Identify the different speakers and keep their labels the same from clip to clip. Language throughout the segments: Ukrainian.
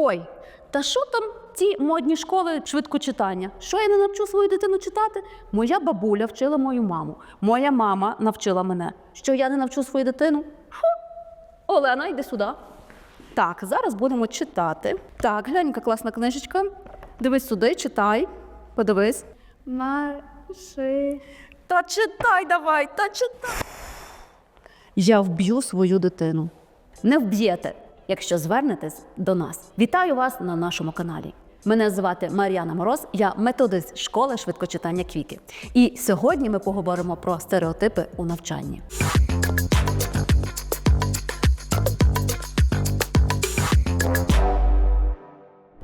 Speaker 1: Ой, та що там ці модні школи швидкочитання? Що я не навчу свою дитину читати? Моя бабуля вчила мою маму. Моя мама навчила мене. Що я не навчу свою дитину? Фу. Олена, йди сюди. Так, зараз будемо читати. Так, глянь, яка класна книжечка. Дивись сюди, читай. Подивись. Марши. Та читай давай, та читай. Я вб'ю свою дитину. Не вб'єте, якщо звернетесь до нас. Вітаю вас на нашому каналі. Мене звати Мар'яна Мороз, я методист школи швидкочитання Квіки. І сьогодні ми поговоримо про стереотипи у навчанні.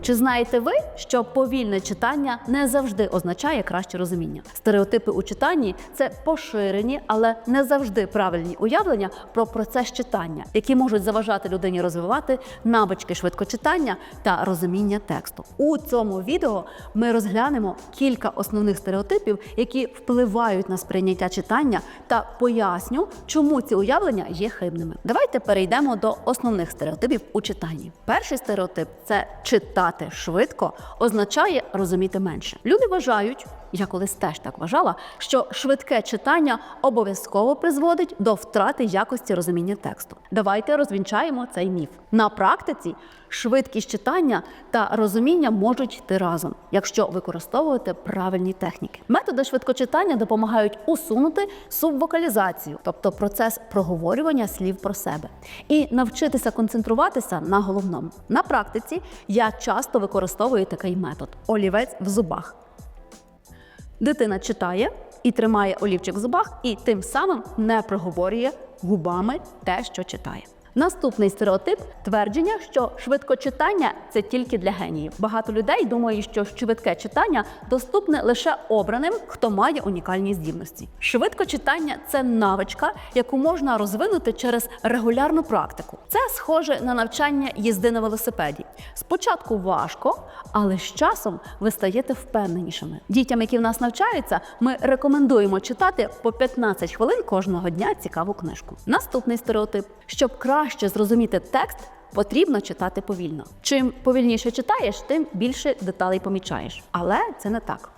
Speaker 1: Чи знаєте ви, що повільне читання не завжди означає краще розуміння? Стереотипи у читанні це поширені, але не завжди правильні уявлення про процес читання, які можуть заважати людині розвивати навички швидкочитання та розуміння тексту. У цьому відео ми розглянемо кілька основних стереотипів, які впливають на сприйняття читання, та поясню, чому ці уявлення є хибними. Давайте перейдемо до основних стереотипів у читанні. Перший стереотип це читати швидко означає розуміти менше. Люди вважають. Я колись теж так вважала, що швидке читання обов'язково призводить до втрати якості розуміння тексту. Давайте розвінчаємо цей міф. На практиці швидкість читання та розуміння можуть йти разом, якщо використовувати правильні техніки. Методи швидкочитання допомагають усунути субвокалізацію, тобто процес проговорювання слів про себе, і навчитися концентруватися на головному. На практиці я часто використовую такий метод олівець в зубах. Дитина читає і тримає олівчик в зубах, і тим самим не проговорює губами те, що читає. Наступний стереотип твердження, що швидкочитання це тільки для геніїв. Багато людей думають, що швидке читання доступне лише обраним, хто має унікальні здібності. Швидкочитання це навичка, яку можна розвинути через регулярну практику. Це схоже на навчання їзди на велосипеді. Спочатку важко, але з часом ви стаєте впевненішими. Дітям, які в нас навчаються, ми рекомендуємо читати по 15 хвилин кожного дня цікаву книжку. Наступний стереотип: щоб краще зрозуміти текст. Потрібно читати повільно. Чим повільніше читаєш, тим більше деталей помічаєш. Але це не так.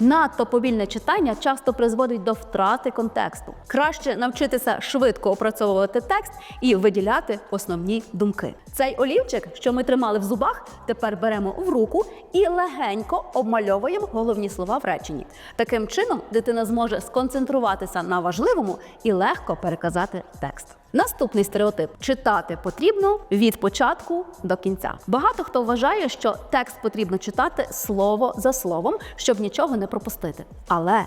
Speaker 1: Надто повільне читання часто призводить до втрати контексту. Краще навчитися швидко опрацьовувати текст і виділяти основні думки. Цей олівчик, що ми тримали в зубах, тепер беремо в руку і легенько обмальовуємо головні слова в реченні. Таким чином дитина зможе сконцентруватися на важливому і легко переказати текст. Наступний стереотип читати потрібно від початку до кінця. Багато хто вважає, що текст потрібно читати слово за словом, щоб нічого не пропустити. Але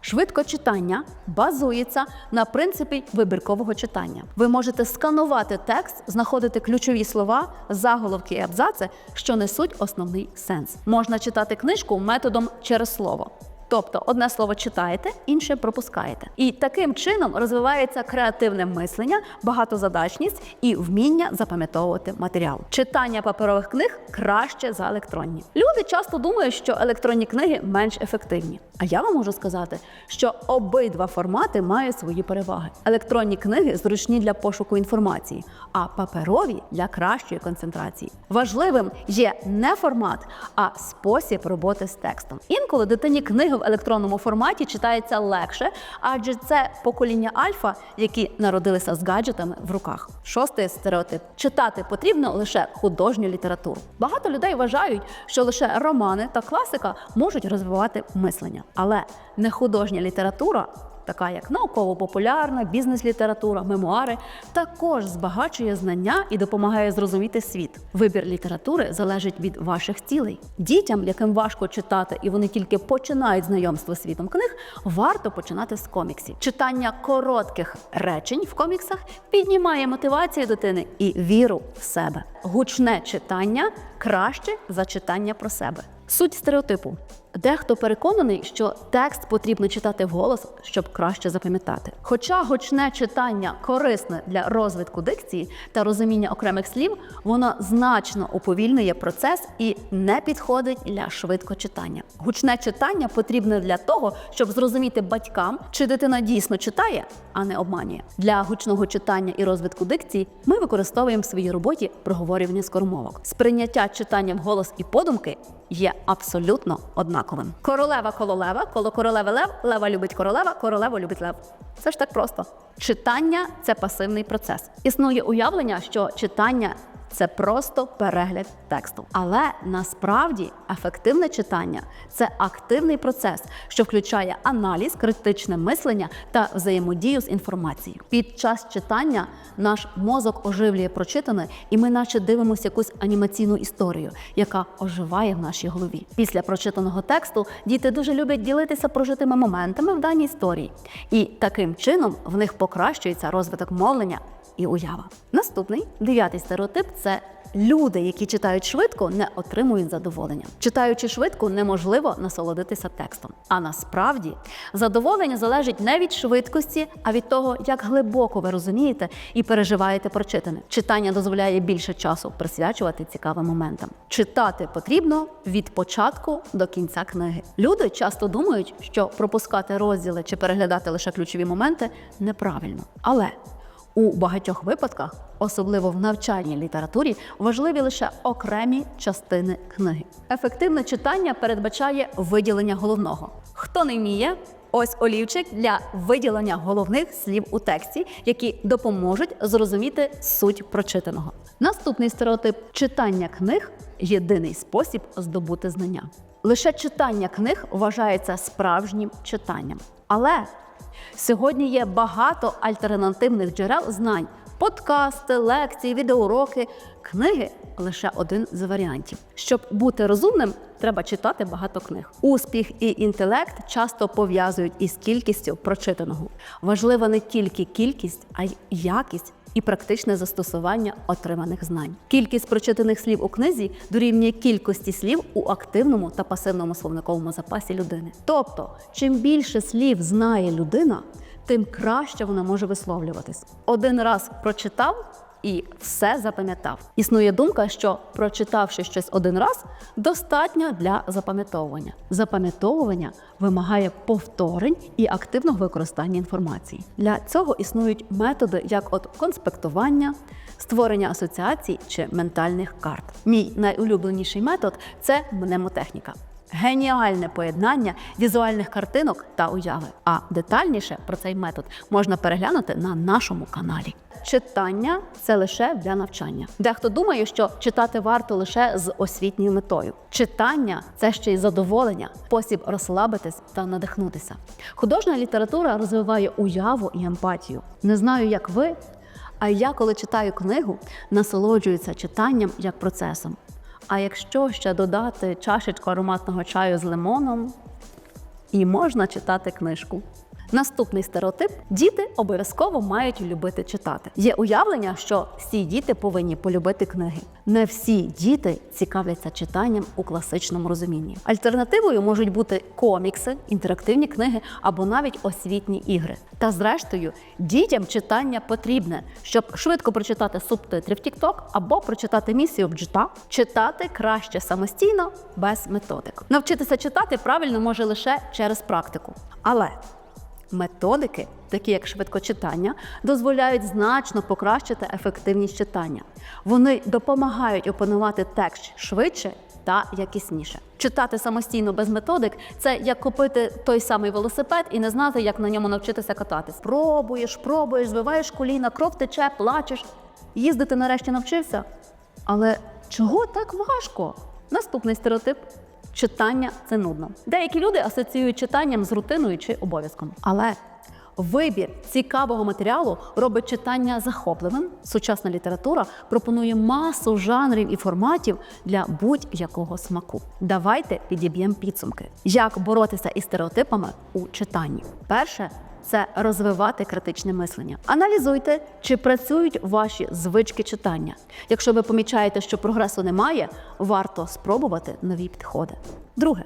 Speaker 1: Швидкочитання базується на принципі вибіркового читання. Ви можете сканувати текст, знаходити ключові слова, заголовки і абзаци, що несуть основний сенс. Можна читати книжку методом через слово. Тобто одне слово читаєте, інше пропускаєте. І таким чином розвивається креативне мислення, багатозадачність і вміння запам'ятовувати матеріал. Читання паперових книг краще за електронні. Люди часто думають, що електронні книги менш ефективні. А я вам можу сказати, що обидва формати мають свої переваги. Електронні книги зручні для пошуку інформації, а паперові для кращої концентрації. Важливим є не формат, а спосіб роботи з текстом. Інколи дитині книги в електронному форматі читається легше, адже це покоління альфа, які народилися з гаджетами в руках. Шостий стереотип: читати потрібно лише художню літературу. Багато людей вважають, що лише романи та класика можуть розвивати мислення, але не художня література. Така як науково-популярна, бізнес-література, мемуари, також збагачує знання і допомагає зрозуміти світ. Вибір літератури залежить від ваших цілей. Дітям, яким важко читати, і вони тільки починають знайомство з світом книг, варто починати з коміксів. Читання коротких речень в коміксах піднімає мотивацію дитини і віру в себе. Гучне читання краще за читання про себе. Суть стереотипу. Дехто переконаний, що текст потрібно читати вголос, щоб краще запам'ятати. Хоча гучне читання корисне для розвитку дикції та розуміння окремих слів, воно значно уповільнює процес і не підходить для швидкочитання. Гучне читання потрібне для того, щоб зрозуміти батькам, чи дитина дійсно читає, а не обманює. Для гучного читання і розвитку дикції ми використовуємо в своїй роботі проговорювання скоромовок. Сприйняття читання вголос і подумки є абсолютно однаковим. Королева кололева, коло королеви лев, лева любить королева, королева любить лев. Це ж так просто. Читання це пасивний процес. Існує уявлення, що читання це просто перегляд тексту. Але насправді ефективне читання це активний процес, що включає аналіз, критичне мислення та взаємодію з інформацією. Під час читання наш мозок оживлює прочитане, і ми наче дивимося якусь анімаційну історію, яка оживає в нашій голові. Після прочитаного тексту діти дуже люблять ділитися прожитими моментами в даній історії, і таким чином в них покращується розвиток мовлення і уява. Наступний дев'ятий стереотип це люди, які читають швидко, не отримують задоволення. Читаючи швидко, неможливо насолодитися текстом. А насправді задоволення залежить не від швидкості, а від того, як глибоко ви розумієте і переживаєте прочитане. Читання дозволяє більше часу присвячувати цікавим моментам. Читати потрібно від початку до кінця книги. Люди часто думають, що пропускати розділи чи переглядати лише ключові моменти неправильно. Але у багатьох випадках, особливо в навчальній літературі, важливі лише окремі частини книги. Ефективне читання передбачає виділення головного. Хто не вміє, ось олівчик для виділення головних слів у тексті, які допоможуть зрозуміти суть прочитаного. Наступний стереотип читання книг єдиний спосіб здобути знання. Лише читання книг вважається справжнім читанням. Але Сьогодні є багато альтернативних джерел знань: подкасти, лекції, відеоуроки, книги лише один з варіантів. Щоб бути розумним, треба читати багато книг. Успіх і інтелект часто пов'язують із кількістю прочитаного. Важлива не тільки кількість, а й якість. І практичне застосування отриманих знань. Кількість прочитаних слів у книзі дорівнює кількості слів у активному та пасивному словниковому запасі людини. Тобто, чим більше слів знає людина, тим краще вона може висловлюватись. Один раз прочитав і все запам'ятав. Існує думка, що прочитавши щось один раз, достатньо для запам'ятовування. Запам'ятовування вимагає повторень і активного використання інформації. Для цього існують методи, як от конспектування. Створення асоціацій чи ментальних карт. Мій найулюбленіший метод це мнемотехніка. Геніальне поєднання візуальних картинок та уяви. А детальніше про цей метод можна переглянути на нашому каналі. Читання це лише для навчання. Дехто думає, що читати варто лише з освітньою метою. Читання це ще й задоволення, спосіб розслабитись та надихнутися. Художня література розвиває уяву і емпатію. Не знаю, як ви, а я, коли читаю книгу, насолоджуюся читанням як процесом. А якщо ще додати чашечку ароматного чаю з лимоном, і можна читати книжку. Наступний стереотип: діти обов'язково мають любити читати. Є уявлення, що всі діти повинні полюбити книги. Не всі діти цікавляться читанням у класичному розумінні. Альтернативою можуть бути комікси, інтерактивні книги або навіть освітні ігри. Та зрештою, дітям читання потрібне, щоб швидко прочитати субтитри в TikTok або прочитати місію бджута, читати краще самостійно без методик. Навчитися читати правильно може лише через практику. Але Методики, такі як швидкочитання, дозволяють значно покращити ефективність читання. Вони допомагають опанувати текст швидше та якісніше. Читати самостійно без методик це як купити той самий велосипед і не знати, як на ньому навчитися кататись. Пробуєш, пробуєш, збиваєш коліна, кров тече, плачеш. Їздити нарешті навчився. Але чого так важко? Наступний стереотип. Читання це нудно. Деякі люди асоціюють читанням з рутиною чи обов'язком. Але вибір цікавого матеріалу робить читання захопливим. Сучасна література пропонує масу жанрів і форматів для будь-якого смаку. Давайте підіб'ємо підсумки. Як боротися із стереотипами у читанні? Перше це розвивати критичне мислення. Аналізуйте, чи працюють ваші звички читання. Якщо ви помічаєте, що прогресу немає, варто спробувати нові підходи. Друге.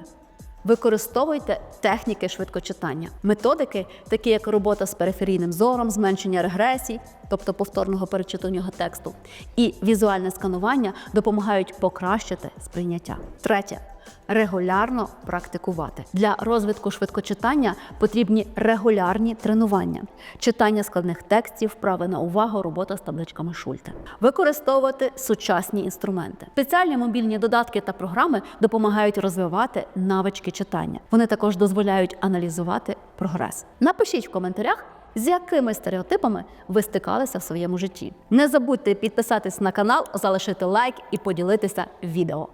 Speaker 1: Використовуйте техніки швидкочитання, методики, такі як робота з периферійним зором, зменшення регресій, тобто повторного перечитування тексту, і візуальне сканування допомагають покращити сприйняття. Третє. Регулярно практикувати для розвитку швидкочитання потрібні регулярні тренування, читання складних текстів, вправи на увагу, робота з табличками Шульте, використовувати сучасні інструменти. Спеціальні мобільні додатки та програми допомагають розвивати навички читання. Вони також дозволяють аналізувати прогрес. Напишіть в коментарях. З якими стереотипами ви стикалися в своєму житті? Не забудьте підписатись на канал, залишити лайк і поділитися відео.